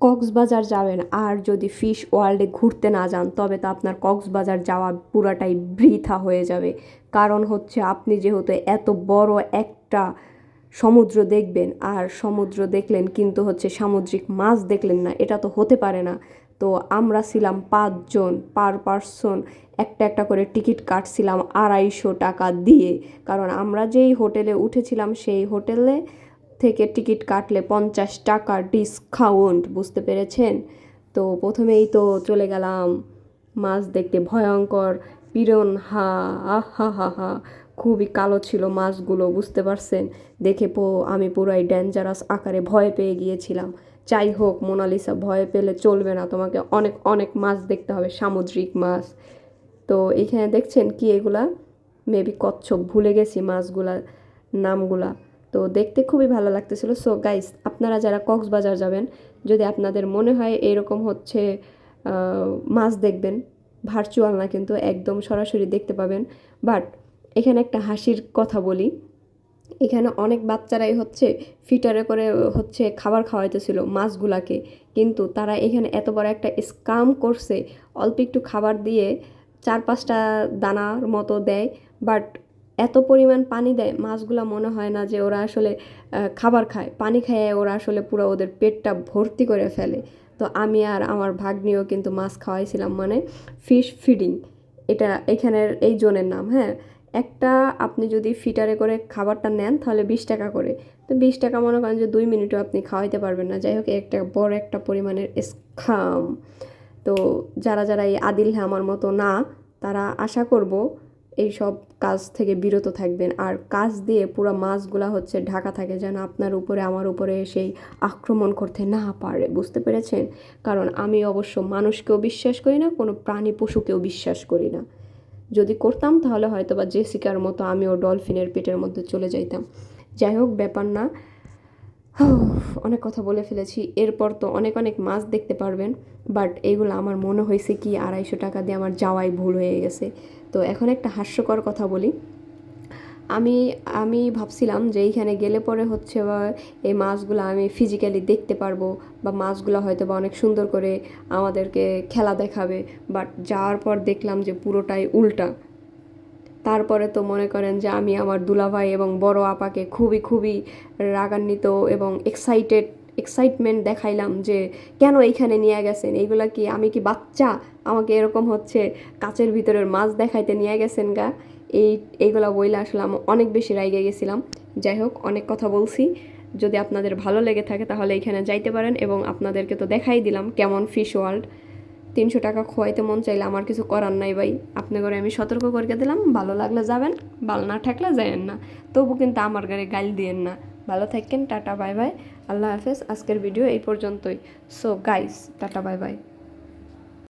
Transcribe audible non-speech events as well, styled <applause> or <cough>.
কক্সবাজার যাবেন। আর যদি ফিশ ওয়ার্ল্ডে ঘুরতে না যান, তবে তো আপনার কক্সবাজার যাওয়া পুরাটাই বৃথা হয়ে যাবে। কারণ হচ্ছে আপনি যেহেতু এত বড় একটা সমুদ্র দেখবেন, আর সমুদ্র দেখলেন কিন্তু হচ্ছে সামুদ্রিক মাছ দেখলেন না, এটা তো হতে পারে না। তো আমরা ছিলাম পাঁচজন পার পারসন, একটা একটা করে টিকিট কাটছিলাম আড়াইশো টাকা দিয়ে। কারণ আমরা যেই হোটেলে উঠেছিলাম, সেই হোটেলে থেকে টিকিট কাটলে পঞ্চাশ টাকা ডিসকাউন্ট, বুঝতে পেরেছেন? তো প্রথমেই তো চলে গেলাম মাছ দেখতে, ভয়ঙ্কর পিরন, হা, আহা, হা হা খুবই কালো ছিল মাছগুলো, বুঝতে পারছেন? দেখে পো, আমি পুরাই ডেঞ্জারাস আকারে ভয় পেয়ে গিয়েছিলাম। যাই হোক, মোনালিসা, ভয় পেলে চলবে না, তোমাকে অনেক অনেক মাছ দেখতে হবে, সামুদ্রিক মাছ। তো এইখানে দেখছেন কি এগুলা? মেবি কচ্ছপ, ভুলে গেছি মাছগুলা, নামগুলা। তো দেখতে খুবই ভালো লাগতেছিল। সো গাইস আপনারা যারা কক্সবাজার যাবেন, যদি আপনাদের মনে হয় এরকম হচ্ছে মাছ দেখবেন ভার্চুয়াল না কিন্তু, একদম সরাসরি দেখতে পাবেন। বাট এখানে একটা হাসির কথা বলি। এখানে অনেক বাচ্চারাই হচ্ছে ফিটারে করে হচ্ছে খাবার খাওয়াইতেছিল মাছগুলাকে। কিন্তু তারা এখানে এত বড় একটা স্কাম করছে, অল্প একটু খাবার দিয়ে চার পাঁচটা দানার মতো দেয়। বাট এত পরিমাণ পানি দেয়, মাছগুলা মনে হয় না যে ওরা আসলে খাবার খায়। পানি খেয়ে ওরা আসলে পুরো ওদের পেটটা ভর্তি করে ফেলে। তো আমি আর আমার ভাগ্নিও কিন্তু মাছ খাওয়াইছিলাম মানে ফিশ ফিডিং এটা এখানের এই জোনের নাম হ্যাঁ? একটা আপনি যদি ফিটারে করে খাবারটা নেন তাহলে বিশ টাকা করে। তো বিশ টাকা মনে করেন যে দুই মিনিটও আপনি খাওয়াইতে পারবেন না। যাই হোক একটা বড় একটা পরিমাণের স্কাম তো যারা যারা এই আদিল হ্যাঁ আমার মতো না, তারা আশা করব এই সব কাজ থেকে বিরত থাকবেন। আর কাজ দিয়ে পুরো মাছগুলা হচ্ছে ঢাকা থাকে যেন আপনার উপরে, আমার উপরে সেই আক্রমণ করতে না পারে। বুঝতে পেরেছেন? কারণ আমি অবশ্য মানুষকেও বিশ্বাস করি না, কোনো প্রাণী পশুকেও বিশ্বাস করি না। যদি করতাম তাহলে হয়তো বা জেসিকার মতো আমিও ডলফিনের পেটের মধ্যে চলে যাইতাম। যাই হোক, ব্যাপার না। <sighs> অনেক কথা বলে ফেলেছি। এরপর তো অনেক অনেক মাছ দেখতে পারবেন। বাট এইগুলো আমার মনে হয়েছে কি, আড়াইশো টাকা দিয়ে আমার যাওয়াই ভুল হয়ে গেছে। তো এখন একটা হাস্যকর কথা বলি। আমি আমি ভাবছিলাম যে এইখানে গেলে পরে হচ্ছে বা এই মাছগুলো আমি ফিজিক্যালি দেখতে পারব বা মাছগুলো হয়তো বা অনেক সুন্দর করে আমাদেরকে খেলা দেখাবে বাট যাওয়ার পর দেখলাম যে পুরোটাই উল্টা। তারপরে তো মনে করেন যে আমি আমার দুলাভাই এবং বড় আপাকে খুবই খুবই রাগান্বিত এবং এক্সাইটেড এক্সাইটমেন্ট দেখাইলাম যে, কেন এইখানে নিয়ে গেছেন? এইগুলা কি আমি কি বাচ্চা? আমাকে এরকম হচ্ছে কাচের ভিতরের মাছ দেখাইতে নিয়ে গেছেন গা? এই, এইগুলা বইলে আসলে আমি অনেক বেশি রাইগে গেছিলাম। যাই হোক, অনেক কথা বলছি। যদি আপনাদের ভালো লেগে থাকে তাহলে এখানে যাইতে পারেন এবং আপনাদেরকে তো দেখাই দিলাম কেমন ফিশ ওয়ার্ল্ড তিনশো টাকা খোয়াইতে মন চাইলে আমার কিছু করার নাই ভাই। আপনি করে আমি সতর্ক করে দিলাম। ভালো লাগলে যাবেন, ভালো না থাকলে যায়েন না। তবু কিন্তু আমার গাড়ি গাল দিয়েন না। ভালো থাকেন, টাটা, বাই বাই। আল্লাহ হাফেজ, আজকের ভিডিও এই পর্যন্তই। So guys tata, bye bye.